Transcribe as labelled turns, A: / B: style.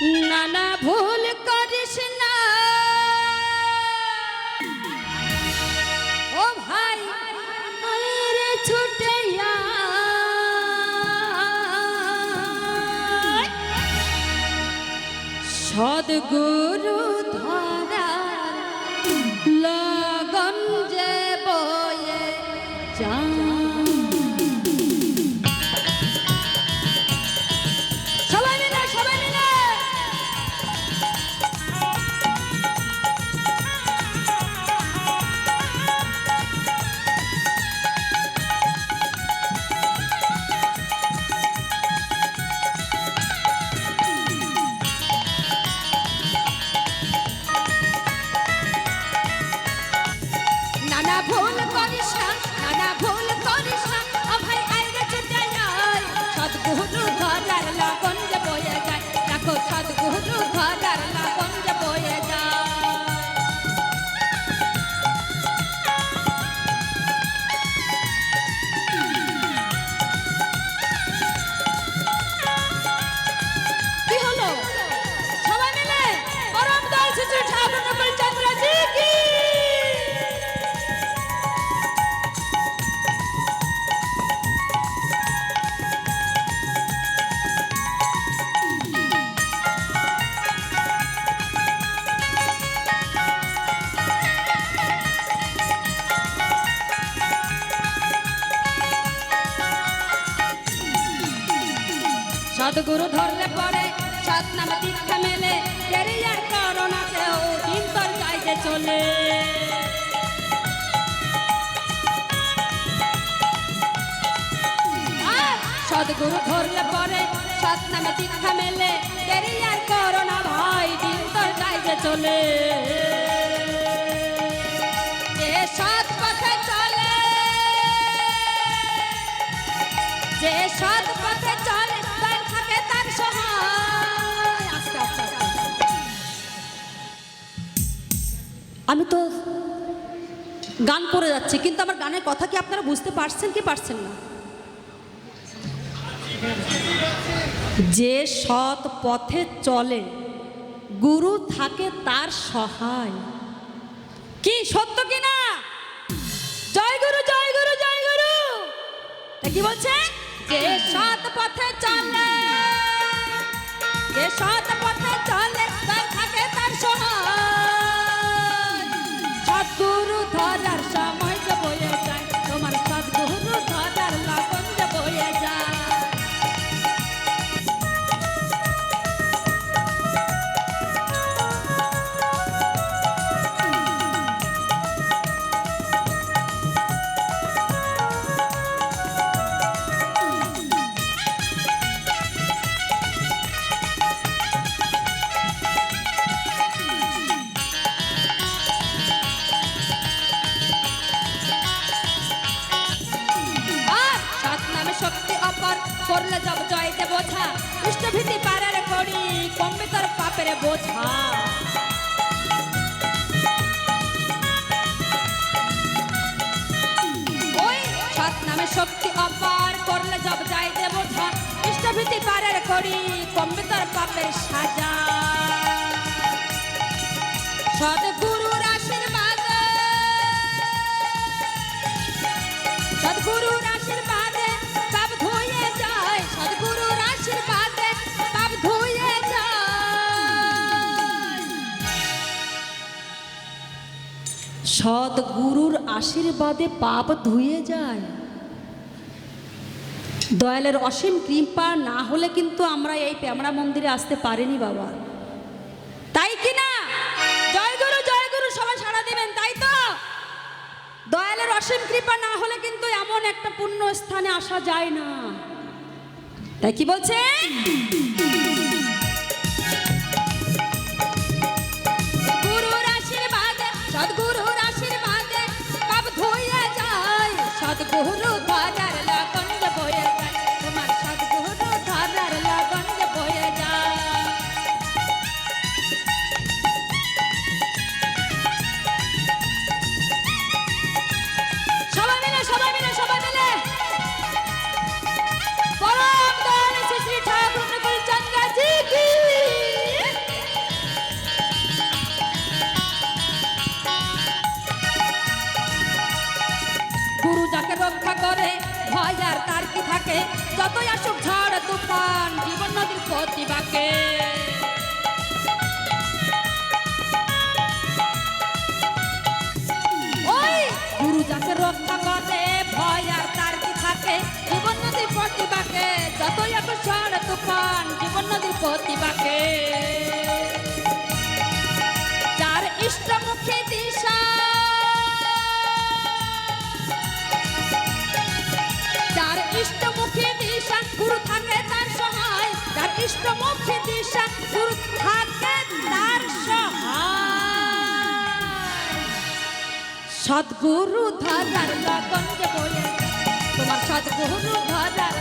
A: নানা ভুল করিস না ও ভাই রে ছুটে। সদ্গুরু ধরার সদগুরু ধরলে পরে নামে দীক্ষা মেলে। কেরিয়ার করোনাতেও দিন তোর যাইতে চলে। সদগুরু ধরলে পরে নামে দীক্ষা মেলে, কেরিয়ার করোনা ভাই দিন তোর যাইতে চলে। আমি তো গান করে যাচ্ছি, কিন্তু আমার গানের কথা কি আপনারা বুঝতে পারছেন কি পারছেন না? যে সৎ পথে চলে, গুরু থাকে তার সহায়। কি সত্য কি না? জয় গুরু জয় গুরু জয় গুরু। কি বলছে? যে সৎ পথে চলে, যে সৎ পথে করলে জব জয়তে বোঝা পৃষ্ঠভীতি পারের করি কমবে পাপের বোঝা। শক্তি অপার করলে যাইতে বোঝা পারের পাপের সাজা। সদ্গুরুর আশীর্বাদে পাপ ধুয়ে যায়। দয়ালের অসীম কৃপা না হলে কিন্তু আমরা এই প্যামরা মন্দিরে আসতে পারিনি বাবা। তাই কি না? জয় গুরু জয় গুরু, সবাই সাড়া দিবেন, তাই তো? দয়ালের অসীম কৃপা না হলে কিন্তু এমন একটা পুণ্য স্থানে আসা যায় না। তাই কি বলছে যতই আসুক ঝড়, তুফান, জীবন নদীর ক্ষতি গুরু যাকে রক্ষা করে, ভয় আর তার কি থাকে? জীবন নদীর ক্ষতি যতই আসুক ঝড়, তুফান, জীবন নদীর ক্ষতি বাঁকে। যার ইষ্টমুখী দিশা সহায়। সদ্গুরু ধরার লগন যে বলে তোমার সদ্গুরু ধরার